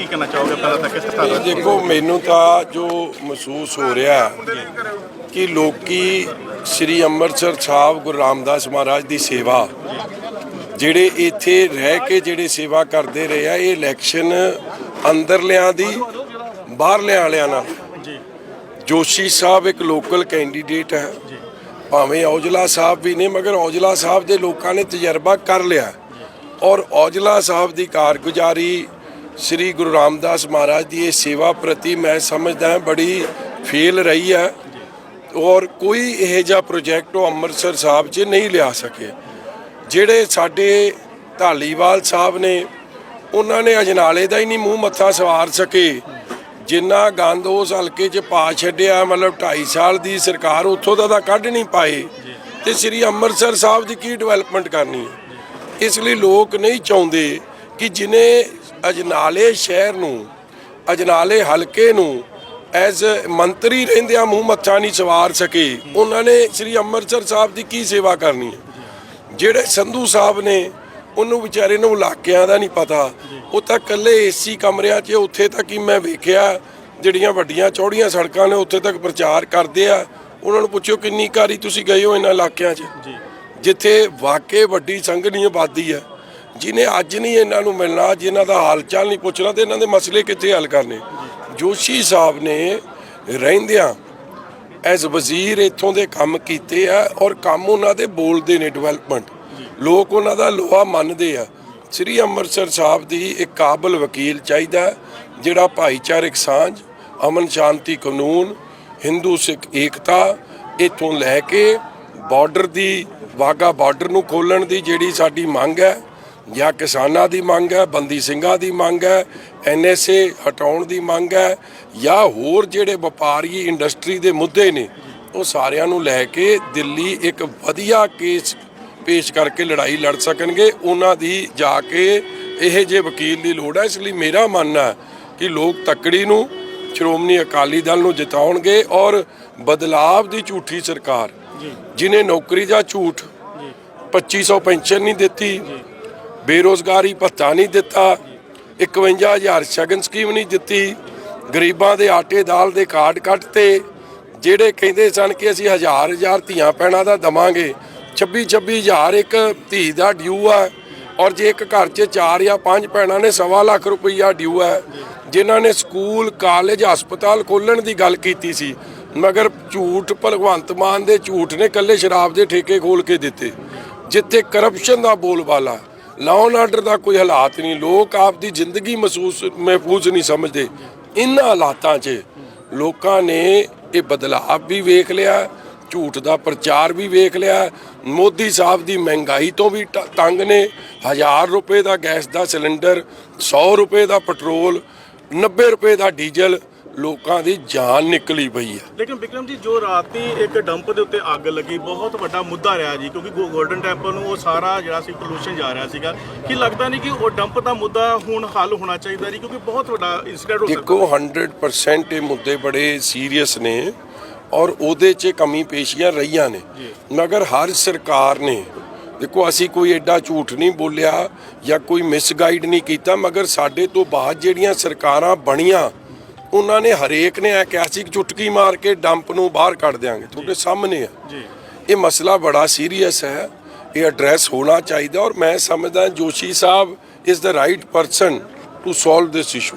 ਕੀ ਕਹਿਣਾ ਚਾਹੋਗੇ ਪਹਿਲਾਂ ਤਾਂ ਕਿਸ ਤਰ੍ਹਾਂ ਦਾ ਦੇਖੋ ਮੈਨੂੰ ਤਾਂ ਜੋ ਮਹਿਸੂਸ ਹੋ ਰਿਹਾ ਕਿ ਲੋਕੀ ਸ੍ਰੀ ਅੰਮ੍ਰਿਤਸਰ ਸਾਹਿਬ ਗੁਰੂ ਰਾਮਦਾਸ ਮਹਾਰਾਜ ਦੀ ਸੇਵਾ ਜਿਹੜੇ ਇੱਥੇ ਰਹਿ ਕੇ ਜਿਹੜੇ ਸੇਵਾ ਕਰਦੇ ਰਹੇ ਆ ਇਹ ਇਲੈਕਸ਼ਨ ਅੰਦਰਲਿਆਂ ਦੀ ਬਾਹਰਲਿਆਂ ਵਾਲਿਆਂ ਨਾਲ। ਜੋਸ਼ੀ ਸਾਹਿਬ ਇੱਕ ਲੋਕਲ ਕੈਂਡੀਡੇਟ ਹੈ। ਭਾਵੇਂ ਔਜਲਾ ਸਾਹਿਬ ਵੀ ਨੇ ਮਗਰ ਔਜਲਾ ਸਾਹਿਬ ਦੇ ਲੋਕਾਂ ਨੇ ਤਜਰਬਾ ਕਰ ਲਿਆ। ਔਰ ਔਜਲਾ ਸਾਹਿਬ ਦੀ ਕਾਰਗੁਜ਼ਾਰੀ ਸ੍ਰੀ ਗੁਰੂ ਰਾਮਦਾਸ ਮਹਾਰਾਜ ਦੀ ਇਹ ਸੇਵਾ ਪ੍ਰਤੀ ਮੈਂ ਸਮਝਦਾ ਬੜੀ ਫੇਲ ਰਹੀ ਹੈ। ਔਰ ਕੋਈ ਇਹ ਜਿਹਾ ਪ੍ਰੋਜੈਕਟ ਉਹ ਅੰਮ੍ਰਿਤਸਰ ਸਾਹਿਬ 'ਚ ਨਹੀਂ ਲਿਆ ਸਕੇ। ਜਿਹੜੇ ਸਾਡੇ ਢਾਲੀਵਾਲ ਸਾਹਿਬ ਨੇ, ਉਹਨਾਂ ਨੇ ਅਜਨਾਲੇ ਦਾ ਹੀ ਨਹੀਂ ਮੂੰਹ ਮੱਥਾ ਸਵਾਰ ਸਕੇ। ਜਿੰਨਾ ਗੰਦ ਉਸ ਹਲਕੇ 'ਚ ਪਾ ਛੱਡਿਆ, ਮਤਲਬ 2.5 ਸਾਲ ਦੀ ਸਰਕਾਰ ਉੱਥੋਂ ਦਾ ਤਾਂ ਕੱਢ ਨਹੀਂ ਪਾਏ। ਤੇ ਸ੍ਰੀ ਅੰਮ੍ਰਿਤਸਰ ਸਾਹਿਬ ਦੀ ਕੀ ਡਿਵੈਲਪਮੈਂਟ ਕਰਨੀ ਹੈ? ਇਸ ਲਈ ਲੋਕ ਨਹੀਂ ਚਾਹੁੰਦੇ ਕਿ ਜਿਨੇ ਅਜਨਾਲੇ ਸ਼ਹਿਰ ਨੂੰ ਅਜਨਾਲੇ ਹਲਕੇ ਨੂੰ ਐਜ਼ ਮੰਤਰੀ ਰਹਿੰਦਿਆਂ ਮੂੰਹ ਮੱਥਾ ਨਹੀਂ ਸਵਾਰ ਸਕੇ। ਉਹਨਾਂ ਨੇ ਸ੍ਰੀ ਅੰਮ੍ਰਿਤਸਰ ਸਾਹਿਬ ਦੀ ਕੀ ਸੇਵਾ ਕਰਨੀ ਹੈ? ਜਿਹੜੇ ਸੰਧੂ ਸਾਹਿਬ ਨੇ ਉਹਨੂੰ ਵਿਚਾਰੇ ਨੂੰ ਇਲਾਕਿਆਂ ਦਾ ਨਹੀਂ ਪਤਾ। ਉਹ ਤਾਂ ਇਕੱਲੇ ਏਸੀ ਕਮਰਿਆਂ 'ਚ ਉੱਥੇ ਤੱਕ ਹੀ ਮੈਂ ਵੇਖਿਆ? ਜਿਹੜੀਆਂ ਵੱਡੀਆਂ ਚੌੜੀਆਂ ਸੜਕਾਂ ਨੇ ਉੱਥੇ ਤੱਕ ਪ੍ਰਚਾਰ ਕਰਦੇ ਆ। ਉਹਨਾਂ ਨੂੰ ਪੁੱਛਿਓ ਕਿੰਨੀ ਕਾਰੀ ਤੁਸੀਂ ਗਏ ਹੋ ਇਹਨਾਂ ਇਲਾਕਿਆਂ 'ਚ? ਜਿੱਥੇ ਵਾਕਈ ਵੱਡੀ ਸੰਘਣੀ ਆਬਾਦੀ ਹੈ। ਜਿਨੇ ਅੱਜ ਨਹੀਂ ਇਹਨਾਂ ਨੂੰ ਮਿਲਣਾ, ਜਿਨ੍ਹਾਂ ਦਾ ਹਾਲ ਚਾਲ ਨਹੀਂ ਪੁੱਛਣਾ ਤੇ ਇਹਨਾਂ ਦੇ ਮਸਲੇ ਕਿੱਥੇ ਹੱਲ ਕਰਨੇ? ਜੋਸ਼ੀ ਸਾਹਿਬ ਨੇ ਰਹਿੰਦਿਆਂ ਐਜ਼ ਵਜ਼ੀਰ ਇੱਥੋਂ ਦੇ ਕੰਮ ਕੀਤੇ ਆ ਔਰ ਕੰਮ ਉਹਨਾਂ ਦੇ ਬੋਲਦੇ ਨੇ ਡਿਵੈਲਪਮੈਂਟ ਲੋਕ ਉਹਨਾਂ ਦਾ ਲੋਹਾ ਮੰਨਦੇ ਆ। ਸ੍ਰੀ ਅੰਮ੍ਰਿਤਸਰ ਸਾਹਿਬ ਦੀ ਇੱਕ ਕਾਬਲ ਵਕੀਲ ਚਾਹੀਦਾ, ਜਿਹੜਾ ਭਾਈਚਾਰਕ ਸਾਂਝ, ਅਮਨ ਸ਼ਾਂਤੀ ਕਾਨੂੰਨ, ਹਿੰਦੂ ਸਿੱਖ ਏਕਤਾ ਇਥੋਂ ਲੈ ਕੇ ਬਾਰਡਰ ਦੀ, ਵਾਗਾ ਬਾਰਡਰ ਨੂੰ ਖੋਲਣ ਦੀ ਜਿਹੜੀ ਸਾਡੀ ਮੰਗ ਹੈ ਜਾਂ ਕਿਸਾਨਾਂ ਦੀ ਮੰਗ ਹੈ ਬੰਦੀ ਸਿੰਘਾਂ ਦੀ ਮੰਗ ਹੈ ਐਨਐਸਏ ਹਟਾਉਣ ਦੀ ਮੰਗ ਹੈ ਜਾਂ ਹੋਰ ਜਿਹੜੇ ਵਪਾਰੀ ਇੰਡਸਟਰੀ ਦੇ ਮੁੱਦੇ ਨੇ ਉਹ ਸਾਰਿਆਂ ਨੂੰ ਲੈ ਕੇ ਦਿੱਲੀ ਇੱਕ ਵਧੀਆ ਕੇਸ ਪੇਸ਼ ਕਰਕੇ ਲੜਾਈ ਲੜ ਸਕਣਗੇ। ਉਹਨਾਂ ਦੀ ਜਾ ਕੇ ਇਹ ਜੇ ਵਕੀਲ ਦੀ ਲੋੜ ਹੈ ਇਸ ਲਈ ਮੇਰਾ ਮੰਨਣਾ ਹੈ ਕਿ ਲੋਕ ਤੱਕੜੀ ਨੂੰ ਸ਼੍ਰੋਮਣੀ ਅਕਾਲੀ ਦਲ ਨੂੰ ਜਿਤਾਉਣਗੇ ਔਰ ਬਦਲਾਵ ਦੀ ਝੂਠੀ ਸਰਕਾਰ ਜਿਨੇ ਨੌਕਰੀ ਦਾ ਝੂਠ 2500 ਪੈਨਸ਼ਨ ਨਹੀਂ ਦਿੱਤੀ ਬੇਰੋਜ਼ਗਾਰੀ ਭੱਤਾ ਨਹੀਂ ਦਿੱਤਾ 51000 ਸ਼ਗਨ ਸਕੀਮ ਨਹੀਂ ਦਿੱਤੀ, ਗਰੀਬਾਂ ਦੇ ਆਟੇ ਦਾਲ ਦੇ ਕਾਰਡ ਕੱਟਤੇ, ਜਿਹੜੇ ਕਹਿੰਦੇ ਸਨ ਕਿ ਅਸੀਂ ਹਜ਼ਾਰ ਹਜ਼ਾਰ ਧੀਆਂ ਪੈਣਾ ਦਾ ਦਵਾਂਗੇ 26 26000 ਇੱਕ ਧੀ ਦਾ ਡਿਊ ਆ, ਔਰ ਜੇ ਇੱਕ ਘਰ 'ਚ ਚਾਰ ਜਾਂ ਪੰਜ ਭੈਣਾਂ ਨੇ, ਸਵਾ ਲੱਖ ਰੁਪਈਆ ਡਿਊ ਹੈ ਜਿਨ੍ਹਾਂ ਨੇ ਸਕੂਲ, ਕਾਲਜ, ਹਸਪਤਾਲ ਖੋਲਣ ਦੀ ਗੱਲ ਕੀਤੀ ਸੀ, ਮਗਰ ਝੂਠ, ਭਗਵੰਤ ਮਾਨ ਦੇ ਝੂਠ ਨੇ ਕੱਲੇ ਸ਼ਰਾਬ ਦੇ ਠੇਕੇ ਖੋਲ ਕੇ ਦਿੱਤੇ, ਜਿੱਥੇ ਕਰਪਸ਼ਨ ਦਾ ਬੋਲਬਾਲਾ ਲਾਅ ਆਰਡਰ ਦਾ ਕੋਈ ਹਾਲਾਤ ਨਹੀਂ। ਲੋਕ ਆਪ ਦੀ ਜ਼ਿੰਦਗੀ ਮਹਿਸੂਸ, ਮਹਿਫੂਜ਼ ਨਹੀਂ ਸਮਝਦੇ। ਇਹਨਾਂ ਹਾਲਾਤਾਂ 'ਚ ਲੋਕਾਂ ਨੇ ਇਹ ਬਦਲਾਅ ਵੀ ਵੇਖ ਲਿਆ, ਝੂਠ ਦਾ ਪ੍ਰਚਾਰ ਵੀ ਵੇਖ ਲਿਆ। ਮੋਦੀ ਸਾਹਿਬ ਦੀ ਮਹਿੰਗਾਈ ਤੋਂ ਵੀ ਟ- ਤੰਗ ਨੇ। 1000 ਰੁਪਏ ਦਾ ਗੈਸ ਦਾ ਸਿਲੰਡਰ 100 ਰੁਪਏ ਦਾ ਪੈਟਰੋਲ 90 ਰੁਪਏ ਦਾ ਡੀਜ਼ਲ ਲੋਕਾਂ ਦੀ ਜਾਨ ਨਿਕਲੀ ਪਈ ਹੈ ਲੇਕਿਨ ਵਿਕਰਮ ਜੀ ਜੋ ਰਾਤੀ ਇੱਕ ਡੰਪ ਦੇ ਉੱਤੇ ਅੱਗ ਲੱਗੀ ਬਹੁਤ ਵੱਡਾ ਮੁੱਦਾ ਰਿਹਾ ਜੀ ਕਿਉਂਕਿ ਗੋਲਡਨ ਟੈਂਪਲ ਨੂੰ ਉਹ ਸਾਰਾ ਜਿਹੜਾ ਸੀ ਪੋਲੂਸ਼ਨ ਜਾ ਰਿਹਾ ਸੀਗਾ ਕੀ ਲੱਗਦਾ ਨਹੀਂ ਕਿ ਉਹ ਡੰਪ ਦਾ ਮੁੱਦਾ ਹੁਣ ਹੱਲ ਹੋਣਾ ਚਾਹੀਦਾ ਜੀ ਕਿਉਂਕਿ ਬਹੁਤ ਵੱਡਾ ਇਨਸੀਡੈਂਟ ਹੋ ਸਕਦਾ। ਦੇਖੋ 100% ਇਹ ਮੁੱਦੇ ਬੜੇ ਸੀਰੀਅਸ ਨੇ ਔਰ ਉਹਦੇ 'ਚ ਕਮੀ ਪੇਸ਼ੀਆਂ ਰਹੀਆਂ ਨੇ। ਮਗਰ ਹਰ ਸਰਕਾਰ ਨੇ ਦੇਖੋ ਅਸੀਂ ਕੋਈ ਐਡਾ ਝੂਠ ਨਹੀਂ ਬੋਲਿਆ ਜਾਂ ਕੋਈ ਮਿਸਗਾਈਡ ਨਹੀਂ ਕੀਤਾ ਮਗਰ ਸਾਡੇ ਤੋਂ ਬਾਅਦ ਜਿਹੜੀਆਂ ਸਰਕਾਰਾਂ ਬਣੀਆਂ ਉਹਨਾਂ ਨੇ ਹਰੇਕ ਨੇ ਇਹ ਕਿਹਾ ਸੀ ਕਿ ਚੁਟਕੀ ਮਾਰ ਕੇ ਡੰਪ ਨੂੰ ਬਾਹਰ ਕੱਢ ਦਿਆਂਗੇ। ਤੁਹਾਡੇ ਸਾਹਮਣੇ ਆ। ਜੀ। ਇਹ ਮਸਲਾ ਬੜਾ ਸੀਰੀਅਸ ਹੈ। ਇਹ ਐਡਰੈਸ ਹੋਣਾ ਚਾਹੀਦਾ ਔਰ ਮੈਂ ਸਮਝਦਾ Joshi sahib is the right person to solve this issue